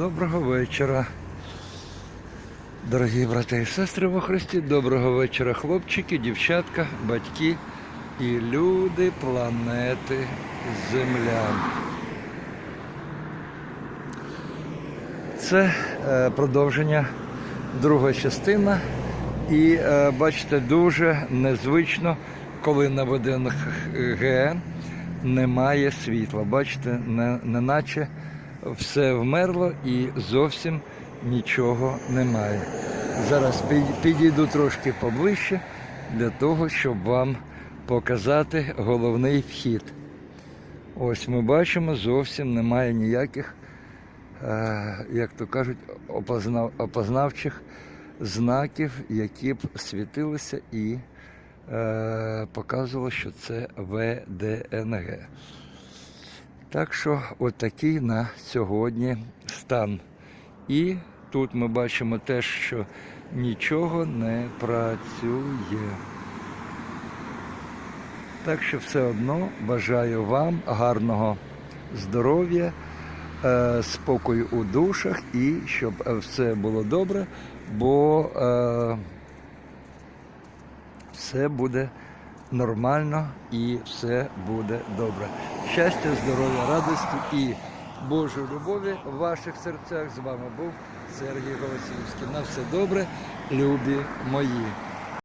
Доброго вечора. Дорогі брати і сестри во Христі, доброго вечора, хлопчики, дівчатка, батьки і люди планети Земля. Це е, продовження друга частина. І е, бачите, дуже незвично, коли на ВДНГ немає світла. Бачите, не, неначе все вмерло і зовсім нічого немає. Зараз підійду трошки поближче для того, щоб вам показати головний вхід. Ось ми бачимо, зовсім немає ніяких, е, як то кажуть, опознав, опознавчих знаків, які б світилися і е, показувало, що це ВДНГ. Так що отакий на сьогодні стан. І тут ми бачимо теж, що нічого не працює. Так що все одно бажаю вам гарного здоров'я, е, спокою у душах і щоб все було добре, бо е, все буде нормально і все буде добре. Щастя, здоров'я, радості і Божої любові в ваших серцях. З вами був Сергій Голосівський. На все добре, любі мої.